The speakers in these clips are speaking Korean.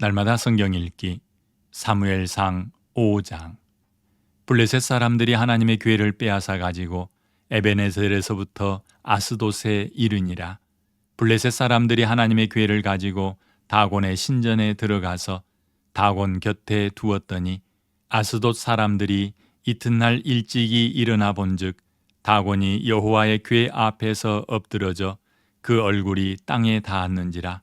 날마다 성경 읽기 사무엘상 5장. 블레셋 사람들이 하나님의 교회를 빼앗아 가지고 에베네셀에서부터 아스돗에 이르니라. 블레셋 사람들이 하나님의 교회를 가지고 다곤의 신전에 들어가서 다곤 곁에 두었더니 아스돗 사람들이 이튿날 일찍이 일어나 본즉 다곤이 여호와의 궤 앞에서 엎드러져 그 얼굴이 땅에 닿았는지라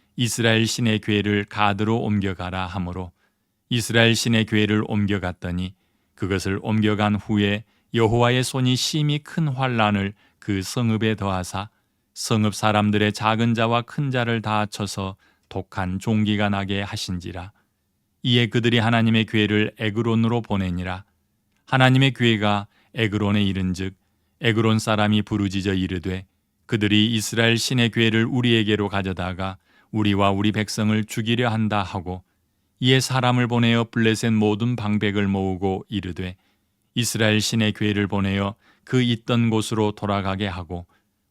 이스라엘 신의 괴를 가드로 옮겨가라 하므로 이스라엘 신의 괴를 옮겨갔더니 그것을 옮겨간 후에 여호와의 손이 심히 큰 환란을 그 성읍에 더하사 성읍 사람들의 작은 자와 큰 자를 다 쳐서 독한 종기가 나게 하신지라. 이에 그들이 하나님의 괴를 에그론으로 보내니라. 하나님의 괴가 에그론에 이른즉 에그론 사람이 부르짖어 이르되 그들이 이스라엘 신의 괴를 우리에게로 가져다가 우리와 우리 백성을 죽이려 한다 하고 이에 사람을 보내어 블레셋 모든 방백을 모으고 이르되 이스라엘 신의 괴를 보내어 그 있던 곳으로 돌아가게 하고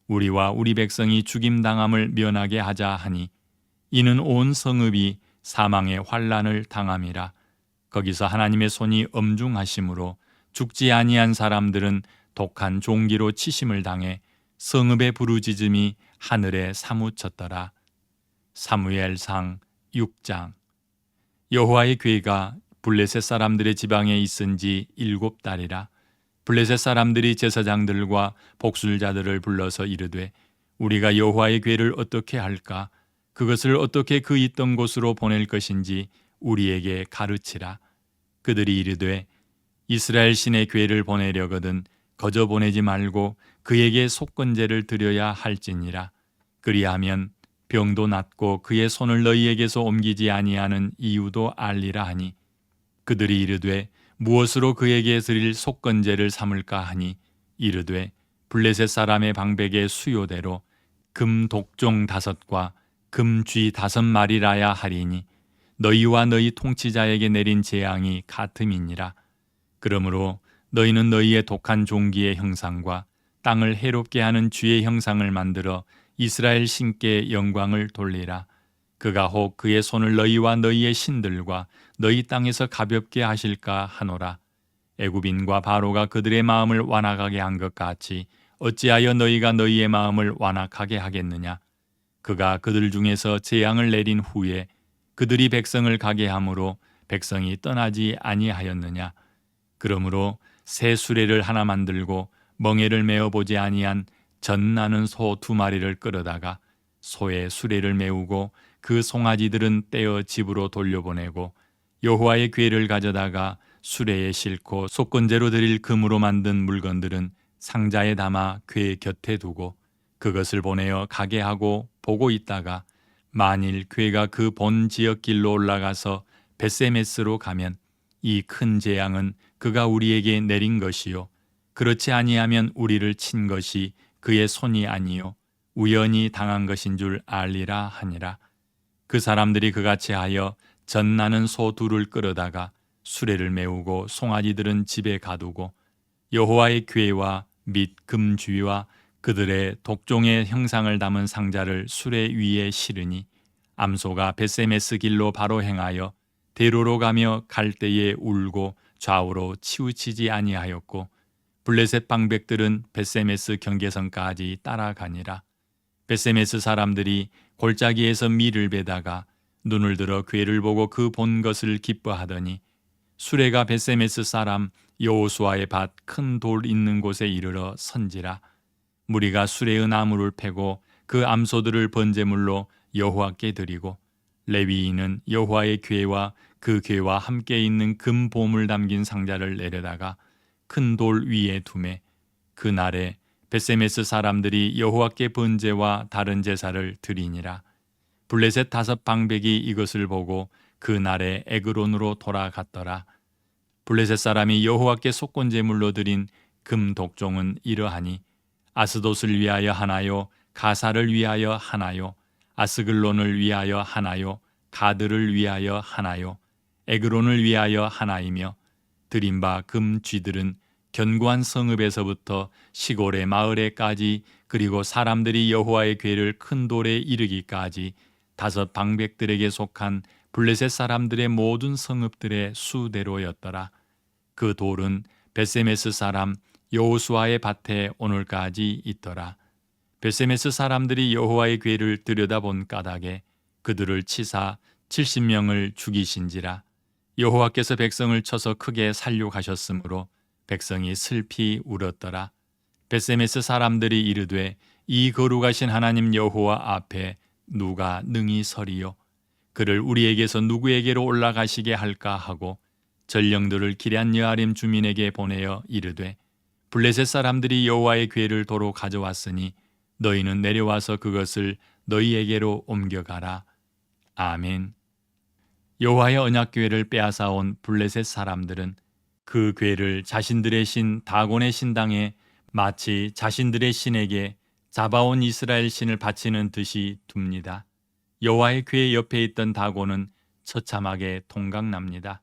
우리와 우리 백성이 죽임 당함을 면하게 하자 하니 이는 온 성읍이 사망의 환란을 당함이라 거기서 하나님의 손이 엄중하심으로 죽지 아니한 사람들은 독한 종기로 치심을 당해 성읍의 부르짖음이 하늘에 사무쳤더라. 사무엘상 6장. 여호와의 괴가 블레셋 사람들의 지방에 있은 지 일곱 달이라. 블레셋 사람들이 제사장들과 복술자들을 불러서 이르되 우리가 여호와의 괴를 어떻게 할까? 그것을 어떻게 그 있던 곳으로 보낼 것인지 우리에게 가르치라. 그들이 이르되 이스라엘 신의 괴를 보내려거든 거저 보내지 말고 그에게 속건제를 드려야 할지니라. 그리하면 병도 낫고 그의 손을 너희에게서 옮기지 아니하는 이유도 알리라 하니 그들이 이르되 무엇으로 그에게 드릴 속건제를 삼을까 하니 이르되 블레셋 사람의 방백의 수요대로 금 독종 다섯과 금쥐 다섯 마리라야 하리니 너희와 너희 통치자에게 내린 재앙이 같음이니라. 그러므로 너희는 너희의 독한 종기의 형상과 땅을 해롭게 하는 쥐의 형상을 만들어 이스라엘 신께 영광을 돌리라. 그가 혹 그의 손을 너희와 너희의 신들과 너희 땅에서 가볍게 하실까 하노라. 애굽인과 바로가 그들의 마음을 완악하게 한 것 같이 어찌하여 너희가 너희의 마음을 완악하게 하겠느냐? 그가 그들 중에서 재앙을 내린 후에 그들이 백성을 가게 함으로 백성이 떠나지 아니하였느냐? 그러므로 새 수레를 하나 만들고 멍에를 메어 보지 아니한 젖나는 소 두 마리를 끌어다가 소의 수레를 메우고 그 송아지들은 떼어 집으로 돌려보내고 여호와의 궤를 가져다가 수레에 싣고 속건제로 드릴 금으로 만든 물건들은 상자에 담아 궤 곁에 두고 그것을 보내어 가게 하고 보고 있다가 만일 궤가 그 본 지역 길로 올라가서 베세메스로 가면 이 큰 재앙은 그가 우리에게 내린 것이요. 그렇지 아니하면 우리를 친 것이 그의 손이 아니요 우연히 당한 것인 줄 알리라 하니라. 그 사람들이 그같이 하여 전나는 소 둘을 끌어다가 수레를 메우고 송아지들은 집에 가두고 여호와의 괴와 및 금주위와 그들의 독종의 형상을 담은 상자를 수레 위에 실으니 암소가 베세메스 길로 바로 행하여 대로로 가며 갈 때에 울고 좌우로 치우치지 아니하였고 블레셋 방백들은 베세메스 경계선까지 따라가니라. 베세메스 사람들이 골짜기에서 밀을 베다가 눈을 들어 괴를 보고 그 본 것을 기뻐하더니 수레가 베세메스 사람 여호수아의 밭 큰 돌 있는 곳에 이르러 선지라 무리가 수레의 나무를 패고 그 암소들을 번제물로 여호와께 드리고 레위인은 여호와의 궤와 그 궤와 함께 있는 금 보물 담긴 상자를 내려다가 큰 돌 위에 두매 그 날에 베세메스 사람들이 여호와께 번제와 다른 제사를 드리니라. 블레셋 다섯 방백이 이것을 보고 그 날에 에그론으로 돌아갔더라. 블레셋 사람이 여호와께 속건 제물로 드린 금 독종은 이러하니 아스돗을 위하여 하나요? 가사를 위하여 하나요? 아스글론을 위하여 하나요? 가드를 위하여 하나요? 에그론을 위하여 하나이며 드린 바금 쥐들은 견고한 성읍에서부터 시골의 마을에까지 그리고 사람들이 여호와의 궤를 큰 돌에 이르기까지 다섯 방백들에게 속한 블레셋 사람들의 모든 성읍들의 수대로였더라. 그 돌은 베세메스 사람 여호수아의 밭에 오늘까지 있더라. 베세메스 사람들이 여호와의 궤를 들여다본 까닭에 그들을 치사 70명을 죽이신지라. 여호와께서 백성을 쳐서 크게 살육하셨으므로 백성이 슬피 울었더라. 베세메스 사람들이 이르되 이 거룩하신 하나님 여호와 앞에 누가 능히 서리요? 그를 우리에게서 누구에게로 올라가시게 할까 하고 전령들을 기럇 여아림 주민에게 보내어 이르되 블레셋 사람들이 여호와의 궤를 도로 가져왔으니 너희는 내려와서 그것을 너희에게로 옮겨가라. 아멘. 여호와의 언약 궤를 빼앗아 온 블레셋 사람들은 그 궤를 자신들의 신 다곤의 신당에 마치 자신들의 신에게 잡아온 이스라엘 신을 바치는 듯이 둡니다. 여호와의 궤 옆에 있던 다곤은 처참하게 통각납니다.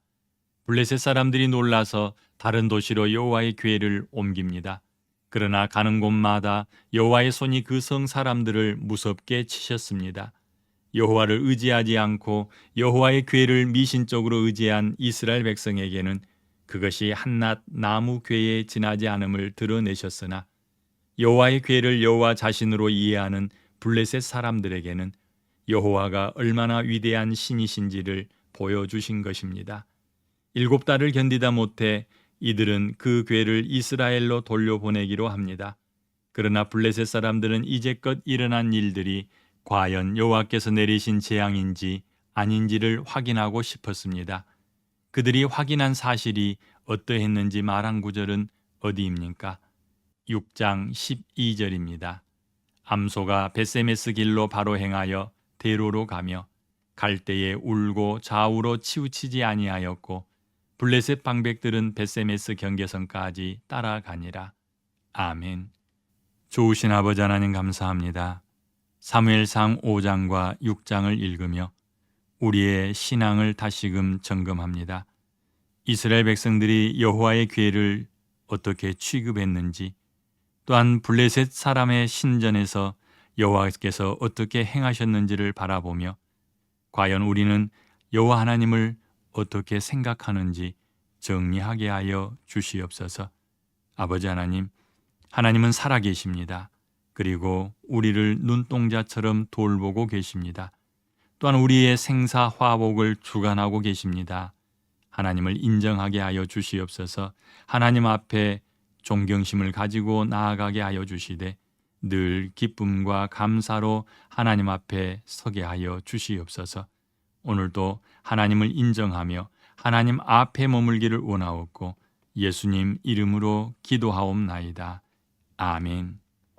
블레셋 사람들이 놀라서 다른 도시로 여호와의 궤를 옮깁니다. 그러나 가는 곳마다 여호와의 손이 그 성 사람들을 무섭게 치셨습니다. 여호와를 의지하지 않고 여호와의 궤를 미신적으로 의지한 이스라엘 백성에게는 그것이 한낱 나무 궤에 지나지 않음을 드러내셨으나 여호와의 궤를 여호와 자신으로 이해하는 블레셋 사람들에게는 여호와가 얼마나 위대한 신이신지를 보여주신 것입니다. 일곱 달을 견디다 못해 이들은 그 궤를 이스라엘로 돌려보내기로 합니다. 그러나 블레셋 사람들은 이제껏 일어난 일들이 과연 여호와께서 내리신 재앙인지 아닌지를 확인하고 싶었습니다. 그들이 확인한 사실이 어떠했는지 말한 구절은 어디입니까? 6장 12절입니다. 암소가 베세메스 길로 바로 행하여 대로로 가며 갈 때에 울고 좌우로 치우치지 아니하였고 블레셋 방백들은 베세메스 경계선까지 따라가니라. 아멘. 좋으신 아버지 하나님 감사합니다. 사무엘상 5장과 6장을 읽으며 우리의 신앙을 다시금 점검합니다. 이스라엘 백성들이 여호와의 궤를 어떻게 취급했는지 또한 블레셋 사람의 신전에서 여호와께서 어떻게 행하셨는지를 바라보며 과연 우리는 여호와 하나님을 어떻게 생각하는지 정리하게 하여 주시옵소서. 아버지 하나님, 하나님은 살아 계십니다. 그리고 우리를 눈동자처럼 돌보고 계십니다. 또한 우리의 생사 화복을 주관하고 계십니다. 하나님을 인정하게 하여 주시옵소서. 하나님 앞에 존경심을 가지고 나아가게 하여 주시되 늘 기쁨과 감사로 하나님 앞에 서게 하여 주시옵소서. 오늘도 하나님을 인정하며 하나님 앞에 머물기를 원하옵고 예수님 이름으로 기도하옵나이다. 아멘.